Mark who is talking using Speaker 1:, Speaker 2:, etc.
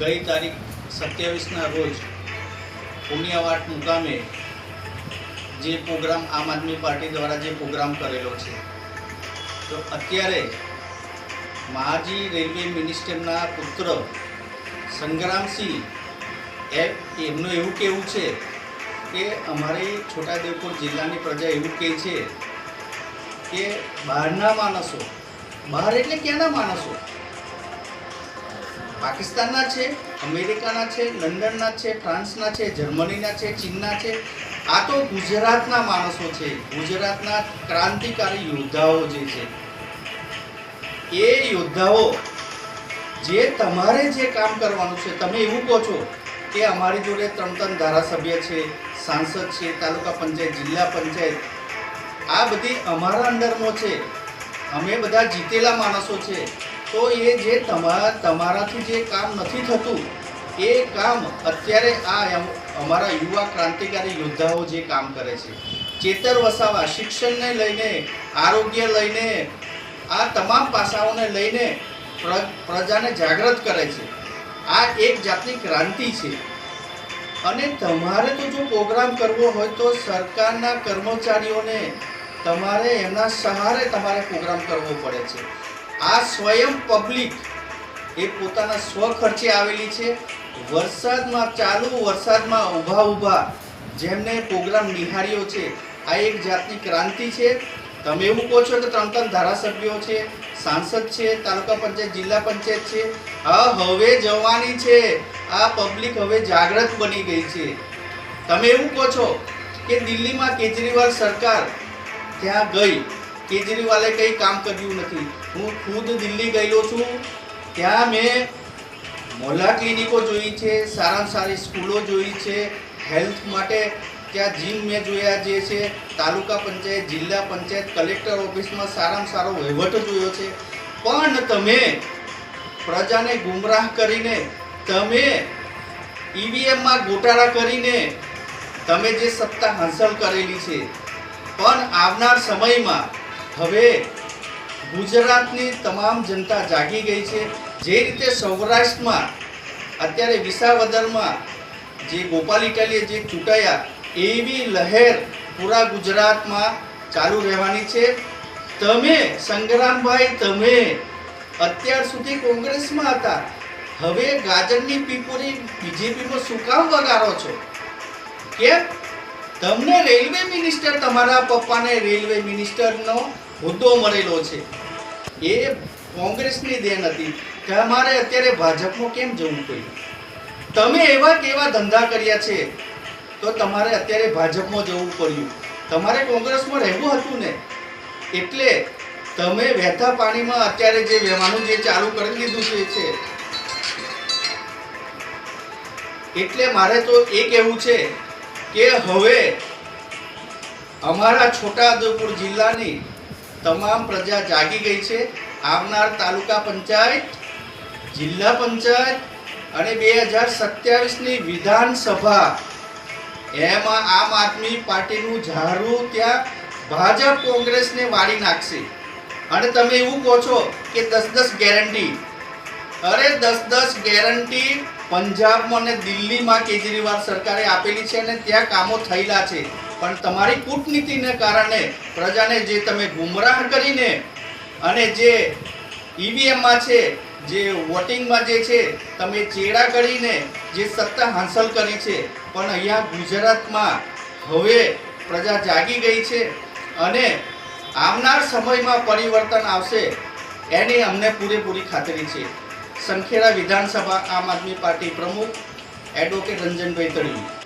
Speaker 1: ગઈ તારીખ સત્યાવીસના રોજ પુણ્યવાટ મુકામે જે પ્રોગ્રામ આમ આદમી પાર્ટી દ્વારા જે પ્રોગ્રામ કરેલો છે. તો અત્યારે માજી રેલવે મિનિસ્ટરના પુત્ર સંગ્રામસિંહ એમનું એવું કહેવું છે કે અમારી છોટાદેવપુર જિલ્લાની પ્રજા એવું કહે છે કે બહારના માણસો, બહાર એટલે ક્યાંના માણસો? પાકિસ્તાનના છે, અમેરિકાના છે, લંડનના છે, ફ્રાન્સના છે, જર્મનીના છે, ચીનના છે. આ તો ગુજરાતના માણસો છે. ગુજરાતના ક્રાંતિકારી યોદ્ધાઓ જે છે. એ યોદ્ધાઓ જે તમારે જે કામ કરવાનું છે, તમે એવું કહો છો કે અમારી જોડે ત્રણ ત્રણ ધારાસભ્ય છે, સાંસદ છે, તાલુકા પંચાયત, જિલ્લા પંચાયત. આ બધી અમારા અંડરમાં છે. અમે બધા જીતેલા માણસો છે. તો એ જે તમારા તમારાથી જે કામ નથી થતું, એ કામ અત્યારે આ અમારા યુવા ક્રાંતિકારી યોદ્ધાઓ જે કામ કરે છે. ચેતર વસાવા, શિક્ષણને લઈને, આરોગ્ય લઈને, આ તમામ પાસાઓને લઈને પ્ર- પ્રજાને જાગૃત કરે છે. આ એક જાતની ક્રાંતિ છે. અને તમારે તો જો પ્રોગ્રામ કરવો હોય તો સરકારના કર્મચારીઓને તમારે એમના સહારે તમારે પ્રોગ્રામ કરવો પડે છે. આ સ્વયં પબ્લિક એ પોતાના સ્વખર્ચે આવેલી છે. વરસાદમાં ચાલુ, વરસાદમાં ઊભા ઊભા જેમને પ્રોગ્રામ નિહાળ્યો છે, આ એક જાતની ક્રાંતિ છે. તમે એવું કહો છો કે ત્રણ ત્રણ ધારાસભ્યો છે, સાંસદ છે, તાલુકા પંચાયત, જિલ્લા પંચાયત છે. હા હવે જવાની છે. આ પબ્લિક હવે જાગૃત બની ગઈ છે. તમે એવું કહો છો કે દિલ્હીમાં કેજરીવાલ સરકાર ત્યાં ગઈ. કેજરીવાલે કંઈ કામ કર્યું નથી. હું ખુદ દિલ્હી ગયેલો છું. ત્યાં મેં મોલા ક્લિનિકો જોઈ છે, સારામાં સારી સ્કૂલો જોઈ છે, હેલ્થ માટે ત્યાં જીમ મેં જોયા જે છે, તાલુકા પંચાયત, જિલ્લા પંચાયત, કલેક્ટર ઓફિસમાં સારામાં સારો વહીવટ જોયો છે. પણ તમે પ્રજાને ગુમરાહ કરીને, તમે ઈવીએમમાં ગોટાળા કરીને, તમે જે સત્તા હાંસલ કરેલી છે. પણ આવનાર સમયમાં હવે ગુજરાતની તમામ જનતા જાગી ગઈ છે. જે રીતે સૌરાષ્ટ્રમાં, અત્યારે વિસાવદરમાં જે ગોપાલ ઇટાલીએ જે ચૂંટાયા, એવી લહેર પૂરા ગુજરાતમાં ચાલુ રહેવાની છે. તમે, સંગ્રામભાઈ, તમે અત્યાર સુધી કોંગ્રેસમાં હતા. હવે ગાજરની પીપોરી બીજેપીમાં શું કામ વગાડો છો? કેમ? તમને રેલવે મિનિસ્ટર તમારા પપ્પાને રેલવે મિનિસ્ટરનો હોદ્દો મળેલો છે. એ કોંગ્રેસની દેન હતી. તમારે અત્યારે ભાજપમાં કેમ જવું પડ્યું? તમે એવા કેવા ધંધા કર્યા છે, તો તમારે અત્યારે ભાજપમાં જવું પડ્યું. તમારે કોંગ્રેસમાં રહેવું હતું ને, એટલે તમે વહેતા પાણીમાં અત્યારે જે વહેવાનું જે ચાલુ કરી દીધું છે. એટલે મારે તો એ કહેવું છે કે હવે અમારા છોટાઉદેપુર જિલ્લાની તમામ પ્રજા જાગી ગઈ છે. આવનાર તાલુકા પંચાયત, જિલ્લા પંચાયત અને બે હજાર સત્યાવીસની વિધાનસભા એમાં આમ આદમી પાર્ટીનું ઝાડું ત્યાં ભાજપ કોંગ્રેસને વાળી નાખશે. અને તમે એવું કહો છો કે દસ દસ ગેરંટી. અરે દસ દસ ગેરંટી પંજાબમાં અને દિલ્હીમાં કેજરીવાલ સરકારે આપેલી છે અને ત્યાં કામો થયેલા છે. પણ તમારી કૂટનીતિને કારણે પ્રજાને જે તમે ગુમરાહ કરીને અને જે ઈવીએમમાં છે, જે વોટિંગમાં જે છે, તમે ચેડા કરીને જે સત્તા હાંસલ કરી છે, પણ અહીંયા ગુજરાતમાં હવે પ્રજા જાગી ગઈ છે અને આવનાર સમયમાં પરિવર્તન આવશે, એની અમને પૂરેપૂરી ખાતરી છે. સંખેડા વિધાનસભા આમ આદમી પાર્ટી પ્રમુખ એડવોકેટ રંજનભાઈ તળવી